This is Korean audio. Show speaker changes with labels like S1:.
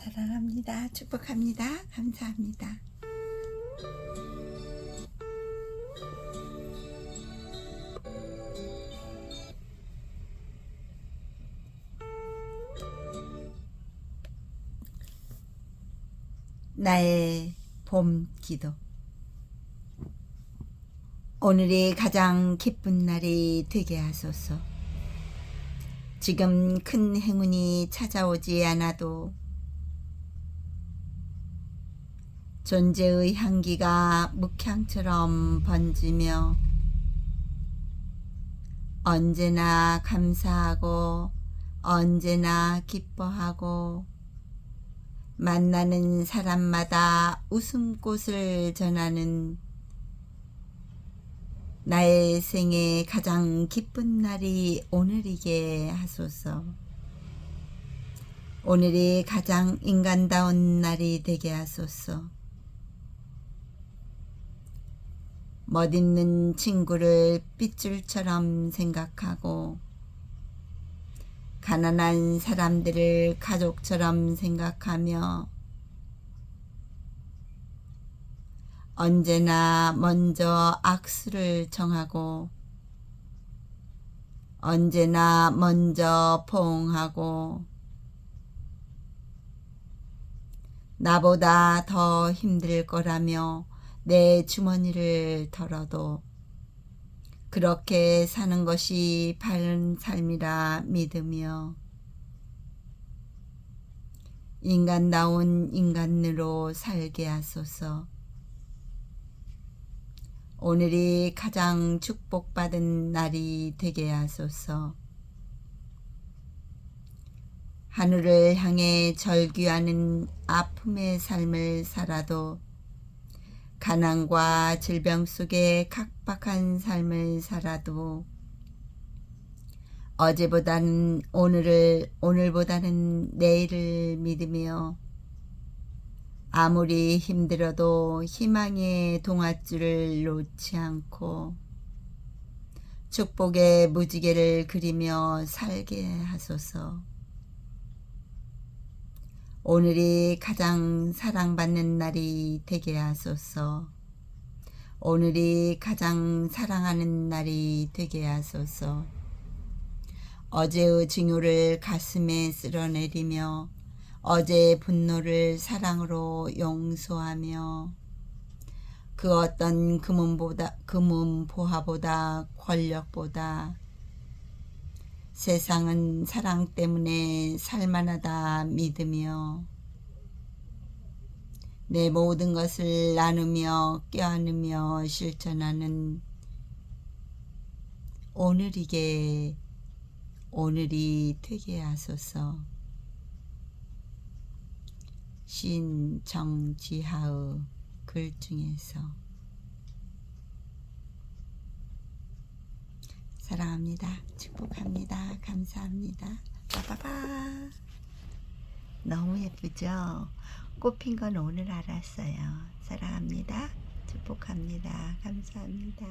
S1: 사랑합니다. 축복합니다. 감사합니다. 나의 봄 기도. 오늘이 가장 기쁜 날이 되게 하소서. 지금 큰 행운이 찾아오지 않아도 존재의 향기가 묵향처럼 번지며 언제나 감사하고 언제나 기뻐하고 만나는 사람마다 웃음꽃을 전하는 나의 생애 가장 기쁜 날이 오늘이게 하소서. 오늘이 가장 인간다운 날이 되게 하소서. 멋있는 친구를 핏줄처럼 생각하고 가난한 사람들을 가족처럼 생각하며 언제나 먼저 악수를 정하고 언제나 먼저 포옹하고 나보다 더 힘들 거라며 내 주머니를 털어도 그렇게 사는 것이 바른 삶이라 믿으며 인간다운 인간으로 살게 하소서. 오늘이 가장 축복받은 날이 되게 하소서. 하늘을 향해 절규하는 아픔의 삶을 살아도 가난과 질병 속에 각박한 삶을 살아도 어제보다는 오늘을 오늘보다는 내일을 믿으며 아무리 힘들어도 희망의 동아줄을 놓지 않고 축복의 무지개를 그리며 살게 하소서. 오늘이 가장 사랑받는 날이 되게 하소서. 오늘이 가장 사랑하는 날이 되게 하소서. 어제의 증오를 가슴에 쓸어내리며 어제의 분노를 사랑으로 용서하며 그 어떤 금은보다 금은 보화보다 권력보다 세상은 사랑 때문에 살만하다 믿으며 내 모든 것을 나누며 껴안으며 실천하는 오늘이게 오늘이 되게 하소서. 신정지하의 글 중에서 사랑합니다. 축복합니다. 감사합니다. 빠바바. 너무 예쁘죠? 꽃핀 건 오늘 알았어요. 사랑합니다. 축복합니다. 감사합니다.